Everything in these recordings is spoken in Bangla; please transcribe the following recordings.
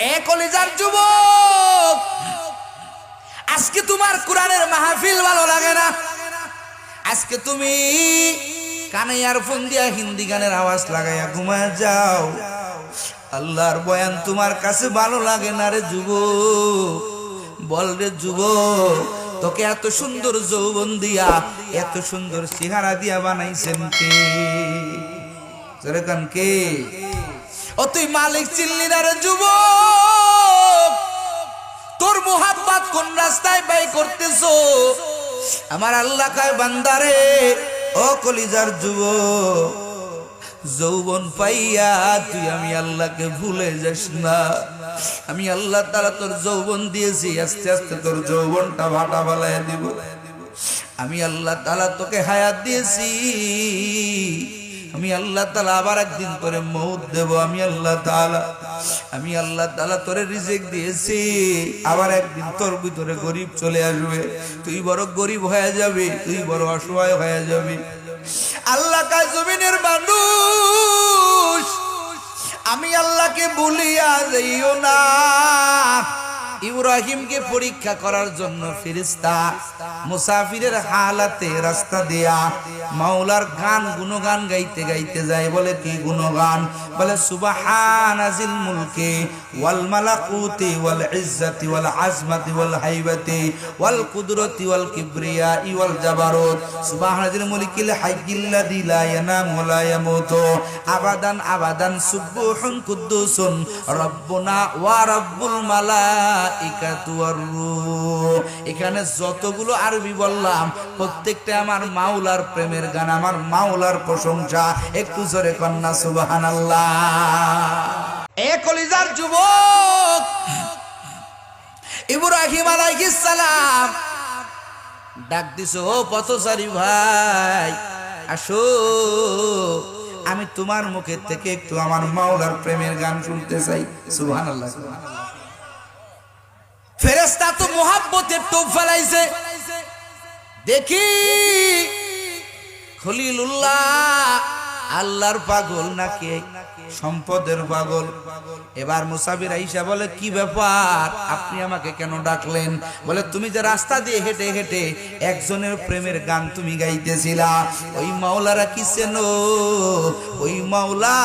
এ কলিজার যুবক। আজকে তোমার কোরআনের মাহফিল ভালো লাগে না? আজকে তুমি কানে ইয়ারফোন দিয়া হিন্দি গানের আওয়াজ লাগাইয়া ঘুমায় যাও। আল্লাহর বয়ান তোমার কাছে ভালো লাগে না রে যুব বল রে যুব তোকে এত সুন্দর যৌবন দিয়া, এত সুন্দর চেহারা দিয়া বানাইছেন কে? কে? ও তুই মালিক চিল্লি না রে যুবক, তোর মোহাব্বত কোন রাস্তায় ব্যয় করতেছো? আমার আল্লাহ বান্দারে, ও কলিজার যুবক, যৌবন পাইয়া তুই আমি আল্লাহকে ভুলে যাস না। আমি আল্লাহ তারা তোর যৌবন দিয়েছি, আস্তে আস্তে তোর যৌবনটা ভাটা বালায় দিব। আমি আল্লাহ তালা তোকে হায়াত দিয়েছি। আমি আল্লাহ তালা আবার একদিন তোরে মৌত দেব, আমি আল্লাহ তালা আমি আল্লাহ তালা তোরে রিজেক দিয়েছি। আবার একদিন তোর ভিতরে গরিব চলে আসবে, তুই বড় গরিব হয়ে যাবি, তুই বড় অসহায় হয়ে যাবি। আল্লাহ কাজ জমিনের মানুষ, আমি আল্লাহকে বলিয়া যাইও না। ইব্রাহিমকে পরীক্ষা করার জন্য ফিরিস্তা মুসাফিরের হালাতে রাস্তা দেয়া মাওলার গান, গুণগান গাইতে গাইতে যায়, বলে, কি গুণগান? বলে মুলকে ওয়াল মালাকুতি ওয়াল ওয়াল ওয়াল ওয়াল কুদরতি ওয়াল কিবরিয়া মুলকিল লা ইয়ানামু লা ইয়ামুতু। আবাদান আবাদান, সুবহুন কুদ্দুসুন। রব্বুনা ওয়া মালাইকাতু ওয়ার রূহ। এখানে যতগুলো আরবি বললাম, প্রত্যেকটা আমার মাওলার প্রেমের গান আমার মাওলার প্রশংসা। একটু জোরে কন্যা, সুবহানাল্লাহ। এ কলিজার যুবক, ইব্রাহিম আলাইহিস সালাম, ডাক দিছো পথচারী ভাই, আসো। আমি তোমার মুখের থেকে একটু আমার মাওলার প্রেমের গান শুনতে চাই। সুবহানাল্লাহ ফেরেশতা তো মোহাব্বতের টোপ ফেলাইছে। দেখি। খলিলুল্লাহ আল্লাহর পাগল নাকি? সম্পদের পাগল। এবার মুসাফির আইসা বলে, কি ব্যাপার? আপনি আমাকে কেন ডাকলেন? বলে, তুমি যে রাস্তা দিয়ে হেঁটে হেঁটে একজনের প্রেমের গান তুমি গাইতেছিলা। ওই মাওলারা কি চেনো ওই মাওলা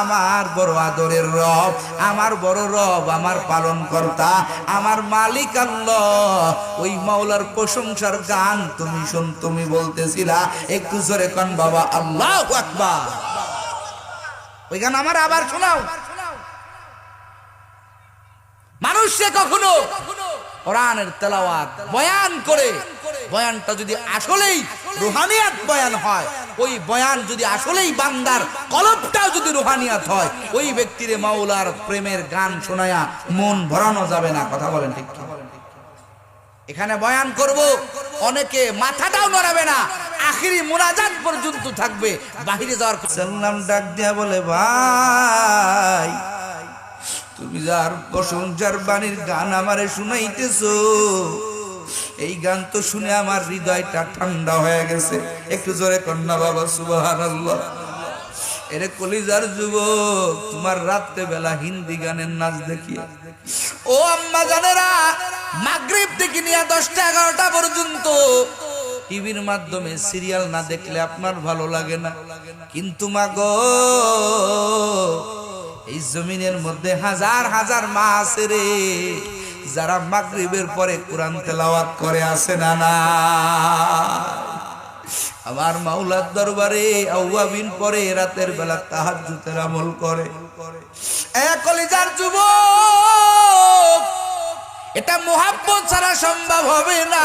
আমার বড় আদরের রব, আমার বড় রব, আমার পালন কর্তা আমার মালিক আল্লাহ। ওই মাওলার প্রশংসার গান তুমি শুন, তুমি বলতেছিলা। একটু জোরে কন, বাবা, আল্লাহ আকবার। গান আমার আবার শোনাও। মানুষে কখনো কোরআনের তেলাওয়াত বয়ান করে, বয়ানটা যদি আসলেই রুহানিয়াত বয়ান হয়, ওই বয়ান যদি আসলেই বান্দার কলবটাও যদি রুহানিয়াত হয়, ওই ব্যক্তিরে মাওলার প্রেমের গান শোনায়া মন ভরানো যাবে না, কথা বলেন ঠিক এখানে বয়ান করব, অনেকে মাথাটাও নড়াবে না আখিরি মোনাজাত পর্যন্ত থাকবে, বাহিরে যাওয়ার সাল্লাম ডাক দিয়া বলে, ভাই, তুমি যার প্রশংসার বাণীর গান আমারে শুনাইতেছ, এই গান তো শুনে আমার হৃদয়টা ঠান্ডা হয়ে গেছে। একটু জোরে কন্যা বাবা, সুবহানাল্লাহ। এরে কলিজার যুবক, তোমার রাত্রে বেলা হিন্দি গানের নাচ দেখি ও আম্মা জানেরা, মাগরিব থেকে নিয়ে দশটা এগারোটা পর্যন্ত টিভির মাধ্যমে সিরিয়াল না দেখলে আপনার ভালো লাগে না। কিন্তু মাগো, এই জমিনের মধ্যে হাজার হাজার মা আছে রে, যারা মাগরিবের পরে কোরআন তেলাওয়াত করে আসে না না আমার মাওলার দরবারে আউয়াবিন পরে রাতের বেলা তাহাজ্জুদের আমল করে। এ কলিজার যুবক, এটা মোহাব্বত ছাড়া সম্ভব হবে না।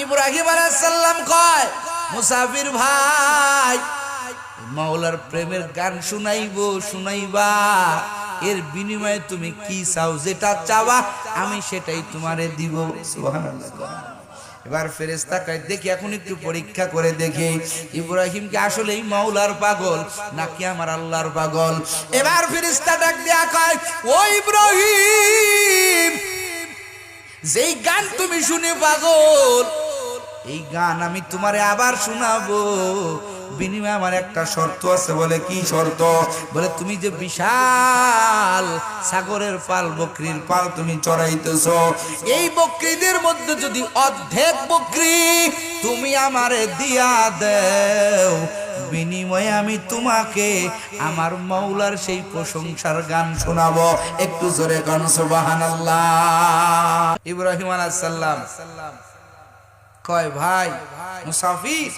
ইব্রাহিম আলাইহিস সালাম কয়, মুসাফির ভাই, মাওলার প্রেমের গান শুনাইবো, শুনাইবা। এর বিনিময়ে তুমি কি চাও, যেটা চাওয়া, আমি সেটাই তোমারে দিব। এবার ফেরেস্তা কয়, দেখি, এখন একটু পরীক্ষা করে দেখি ইব্রাহিমকে আসলেই মাওলার পাগল, নাকি আমার আল্লাহর পাগল? এবার ফেরেস্তা ডাক দেয়া কয়, ও ইব্রাহিম, যেই গান তুমি শুনে পাগল এই গান আমি তোমারে আবার শোনাবো। বিনিময়ে আমার একটা শর্ত আছে, বলে কি শর্ত? বলে তুমি যে বিশাল সাগরের পাল, বকরির পাল তুমি চড়াইতেছ, এই বকরিদের মধ্যে যদি অর্ধেক বকরি তুমি আমারে দিয়া দেও, বিনিময়ে আমি তোমাকে আমার মৌলার সেই প্রশংসার গান শোনাবো। একটু জোরে গান, সুবহানাল্লাহ। ইব্রাহিম আলাইহিস সালাম। কয় ভাই মুসাফির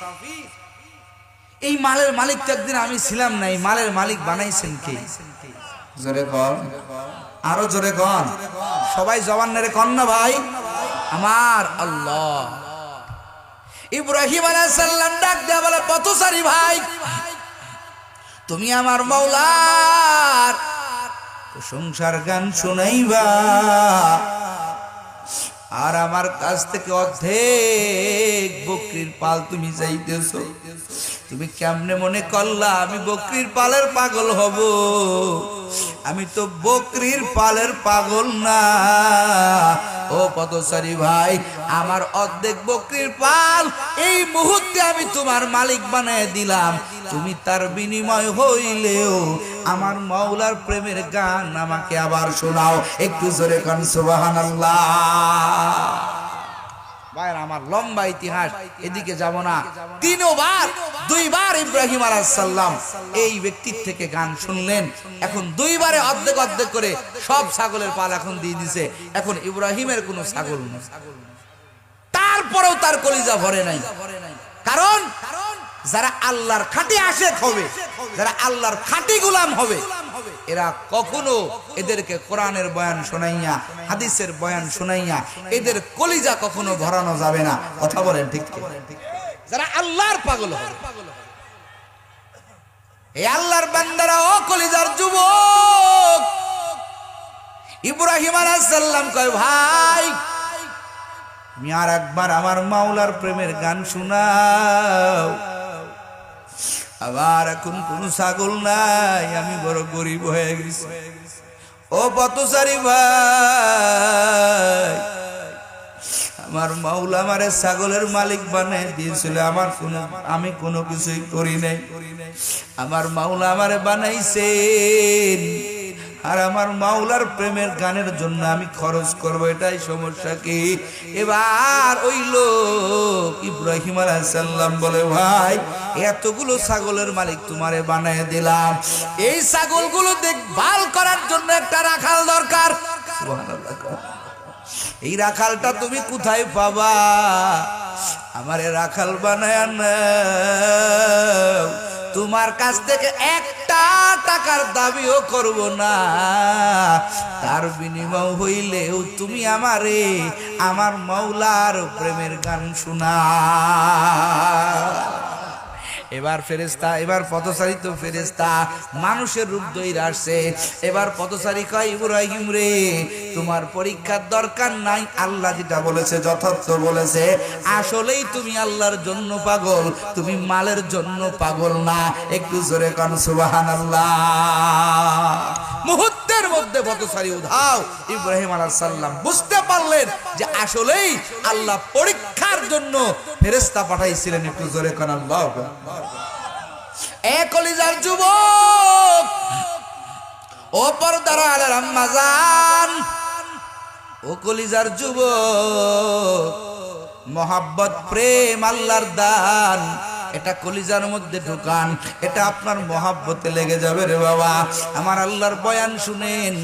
এই মালের মালিক তো একদিন আমি ছিলাম না এই মালের মালিক বানাইছেন কে? জোরে কন। আরও জোরে কন। সবাই জবান নেড়ে কন না ভাই। আমার আল্লাহ। ইব্রাহিম আলাইহিস সালাম ডাক দেয়া বলে পথচারী ভাই তুমি আমার মৌলার প্রশংসার গান শুনাইবা। আর আমার কাছ থেকে অর্ধেক বকরির পাল তুমি যাইতেছ। তুমি কেমনে মনে করলা আমি বকরির পালের পাগল হব? আমি তো বকরির পালের পাগল না। ও পথচারী ভাই, আমার অর্ধেক বকরির পাল, এই মুহূর্তে আমি তোমার মালিক বানায় দিলাম। তুমি তার বিনিময় হইলেও আমার মাওলার প্রেমের গান আমাকে আবার শোনাও। একটু জোরে কান, সুবহানাল্লাহ। ভাইয়ের আমার লম্বা ইতিহাস এদিকে যাব না। তিনবার দুইবার ইব্রাহিম আলাহাল্লাম এই ব্যক্তির থেকে গান শুনলেন। এখন দুইবারে অর্ধেক অর্ধেক করে সব ছাগলের পাল এখন দিয়ে দিছে। এখন ইব্রাহিমের কোনো ছাগল তারপরেও তার কলিজা ভরে নাই। কারণ? যারা আল্লাহর খাঁটি আশেক হবে, যারা আল্লাহর খাঁটি গুলাম হবে, এরা কখনো এদেরকে কোরআনের বয়ান শোনাইয়া, হাদিসের বয়ান শোনাইয়া এদের কলিজা কখনো ভরানো যাবে না। কথা বলেন ঠিক যারা আল্লাহর পাগল এই আল্লাহর বান্দারা ও কলিজার যুবক। ইব্রাহিম আলাইহিস সালাম কয়, ভাই, তুমি আর একবার আমার মাওলার প্রেমের গান শোনাও। আবার এখন কোন ছাগল নাই, আমি বড় গরিব হয়ে গেছি। ও পথচারী ভাই, আমার মাওলা আমারে ছাগলের মালিক বানিয়ে দিয়েছিল, আমার কোনো, আমি কোনো কিছুই করি নাই। আমার মাওলা আমারে বানাইছেন। আর আমার মাওলার প্রেমের গানের জন্য আমি খরচ করব, এটাই সমস্যা কি? এবার ওই লোক ইব্রাহিম আলাইসাল্লাম বলে, ভাই, এতগুলো ছাগলের মালিক তোমারে বানিয়ে দিলাম। এই ছাগলগুলো দেখভাল করার জন্য একটা রাখাল দরকার। এই রাখালটা তুমি কোথায় পাবা? আমারে রাখাল বানায়। তোমার কাছ থেকে একটা টাকার দাবিও করব না। তার বিনিময় হইলেও তুমি আমারে আমার মৌলার প্রেমের গান শোনা এবার ফেরেস্তা এবার পথচারী তো ফেরেস্তা মানুষের রূপ দইর আসছে। এবার পথচারী কয়, ইব্রাহিম রে, তোমার পরীক্ষার দরকার নাই। আল্লাহ যেটা বলেছে, যথার্থ বলেছে। আসলেই তুমি আল্লাহর জন্য পাগল। তুমি মালের জন্য পাগল না। একটু জোরে কান সুবাহান মুহূর্তের মধ্যে পথচারী উধাও ইব্রাহিম আলাইহিস সালাম। বুঝতে পারলেন যে আসলেই আল্লাহ পরীক্ষার জন্য ফেরেস্তা পাঠাইছিলেন একটু জোরে কান, আল্লাহ এ কলিজার যুবক, ও পর্দার আলের আম্মাজান ও কলিজার যুবক, মোহাব্বত, প্রেম, আল্লাহর দান এটা কলিজার মধ্যে ঢুকান, এটা আপনার মহাব্বতে লেগে যাবে রে বাবা। আমার আল্লাহর বয়ান শুনেন,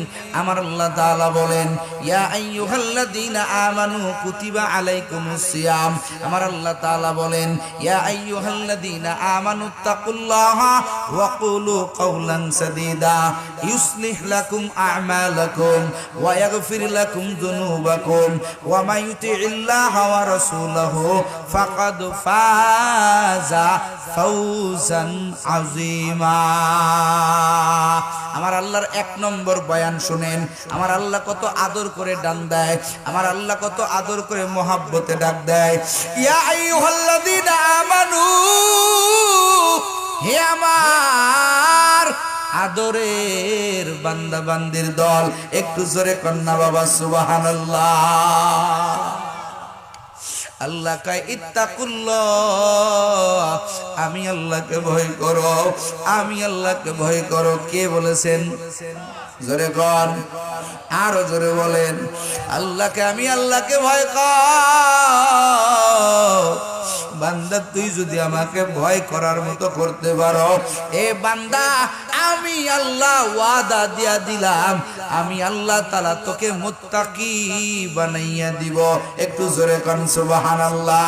আমার আল্লাহ তাআলা বলেন, ইয়া আইয়ুহাল্লাযীনা আমানু কুতিবা আলাইকুমুস সিয়াম। আমার আল্লাহ তাআলা বলেন, ইয়া আইয়ুহাল্লাযীনা আমানু তাকুল্লাহা ওয়া কুলু কাওলান সাদীদা। ইউসলিহ লাকুম আ'মালাকুম ওয়া ইয়াগফির লাকুম যুনুবাকুম ওয়া ওয়া রাসূলাহু ফাকাদ ফাজা ফাউজান আযীমা। আমার আল্লাহর এক নম্বর বয়ান শুনেন, আমার আল্লাহ কত আদর করে ডান দেয়, আমার আল্লাহ কত আদর করে মহাব্বতে ডাক দেয়। ইয়া হে আমার আদরের বান্দা বান্দির দল, একটু জোরে কন্যা বাবা সুবাহান আল্লাহ কায়, ইত্তাকুল্লাহ, আমি আল্লাহকে ভয় করো, আমি আল্লাহকে ভয় করো। কে বলেছেন? জোরে কন। আরও জোরে বলেন, আল্লাহকে আমি আল্লাহকে ভয় কর। বান্দা, তুই যদি আমাকে ভয় করার মতো করতে পারো, এ বান্দা, আমি আল্লাহ ওয়াদা দিয়া দিলাম, আমি আল্লাহ তালা তোকে মুত্তাকি বানাইয়া দিব। একটু জোরে কন, সুবহানাল্লাহ।